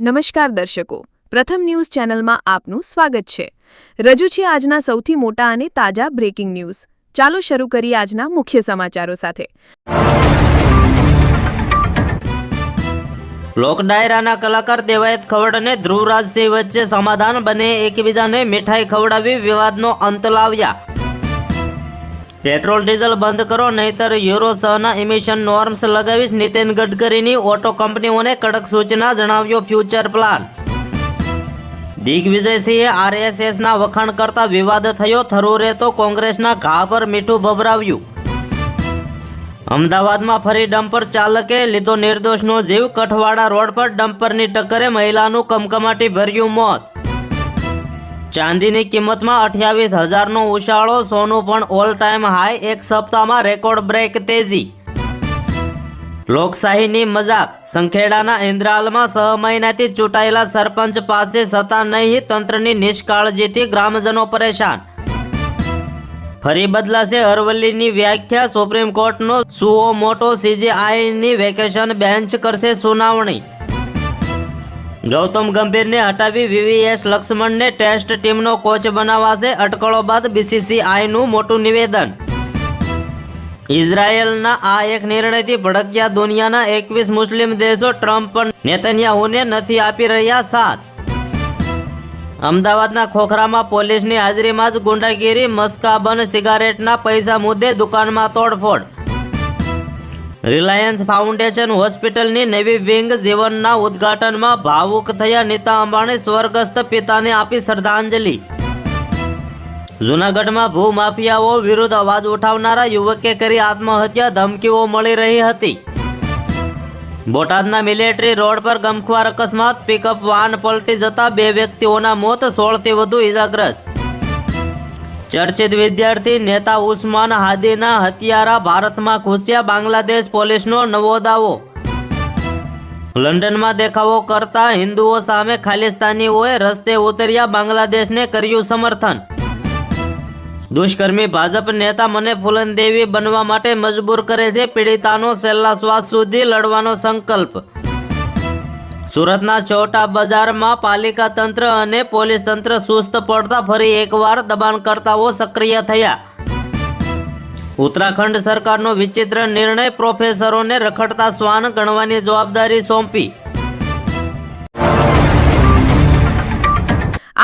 નમસ્કાર દર્શકો. પ્રથમ ન્યૂઝ ચેનલમાં આપનું સ્વાગત છે. રજૂ છે આજના સૌથી મોટા અને તાજા બ્રેકિંગ ન્યૂઝ ચાલો શરૂ કરીએ આજના મુખ્ય સમાચારો સાથે. લોક ડાયરાના કલાકાર દેવાયત ખવડ અને ધ્રુવરાજસિંહ વચ્ચે સમાધાન બને, એકબીજાને મીઠાઈ ખવડાવી વિવાદનો અંત લાવ્યા. પેટ્રોલ, ડીઝલ બંધ કરો, નહીતર યુરો સહના ઇમિશન નોર્મ્સ લગાવીશ. નીતિન ગડકરીની ઓટો કંપનીઓને કડક સૂચના જણાવ્યો ફ્યુચર પ્લાન. દિગ્વિજયસિંહે આરએસએસના વખાણ કરતા વિવાદ થયો. થરૂરે તો કોંગ્રેસના ઘા પર મીઠું ભભરાવ્યું. અમદાવાદમાં ફરી ડમ્પર ચાલકે લીધો નિર્દોષનો જીવ. કઠવાડા રોડ પર ડમ્પરની ટક્કરે મહિલાનું કમકમાટી ભર્યું મોત. ચાંદીની કિંમતમાં અઠ્યાવીસ હજારનો ઉછાળો, સોનું પણ ઓલ ટાઈમ હાઈ એક સપ્તાહમાં રેકોર્ડ બ્રેક તેજી. લોકશાહીની મજાક, સંખેડાના ઇન્દ્રાલમાં છ મહિનાથી ચૂંટાયેલા સરપંચ પાસે સત્તા નહીં, તંત્રની નિષ્કાળજીથી ગ્રામજનો પરેશાન. ફરી બદલાશે અરવલ્લીની વ્યાખ્યા, સુપ્રીમ કોર્ટનો સુઓ મોટો સીજીઆઈની વેકેશન બેન્ચ કરશે સુનાવણી. ગૌતમ ગંભીરને હટાવી વીવીએસ લક્ષ્મણને ટેસ્ટ ટીમનો કોચ બનાવાશે અટકળો બાદ બીસીસીઆઈનું મોટું નિવેદન. ઇઝરાયેલના આ એક નિર્ણયથી ભડક્યા દુનિયાના એકવીસ મુસ્લિમ દેશો ટ્રમ્પ નેતન્યાહુને નથી આપી રહ્યા સાથ. અમદાવાદના ખોખરામાં પોલીસની હાજરીમાં જ ગુંડાગીરી મસ્કાબન સિગારેટના પૈસા મુદ્દે દુકાનમાં તોડફોડ. રિલાયન્સ ફાઉન્ડેશન હોસ્પિટલની નવી વિંગ જીવનના ઉદ્ઘાટનમાં ભાવુક થયા નીતા અંબાણી સ્વર્ગસ્થ પિતાને આપી શ્રદ્ધાંજલિ. જૂનાગઢમાં ભૂમાફિયાઓ વિરુદ્ધ અવાજ ઉઠાવનારા યુવકે કરી આત્મહત્યા, ધમકીઓ મળી રહી હતી. બોટાદના મિલિટરી રોડ પર ગમખ્વાર અકસ્માત, પિકઅપ વાન પલટી જતા બે વ્યક્તિઓના મોત સોળથી વધુ ઇજાગ્રસ્ત ચર્ચિત વિદ્યાર્થી નેતા ઉસ્માન હાદીના હત્યારા ભારતમાં ઘૂસ્યા બાંગ્લાદેશ પોલીસનો નવો દાવો. લંડનમાં દેખાવો કરતા હિન્દુઓ સામે ખાલિસ્તાનીઓએ રસ્તે ઉતર્યા બાંગ્લાદેશને કર્યું સમર્થન. દુષ્કર્મી ભાજપ નેતા મને ફૂલનદેવી બનવા માટે મજબૂર કરે છે, પીડિતાનો છેલ્લા શ્વાસ સુધી લડવાનો સંકલ્પ. સુરતના ચોટા બજારમાં પાલિકા તંત્ર અને પોલીસ તંત્ર સુસ્ત પડતા ફરી એકવાર દબાણકર્તાઓ સક્રિય થયા. ઉત્તરાખંડ સરકારનો વિચિત્ર નિર્ણય પ્રોફેસરોને રખડતા શ્વાન ગણવાની જવાબદારી સોંપી.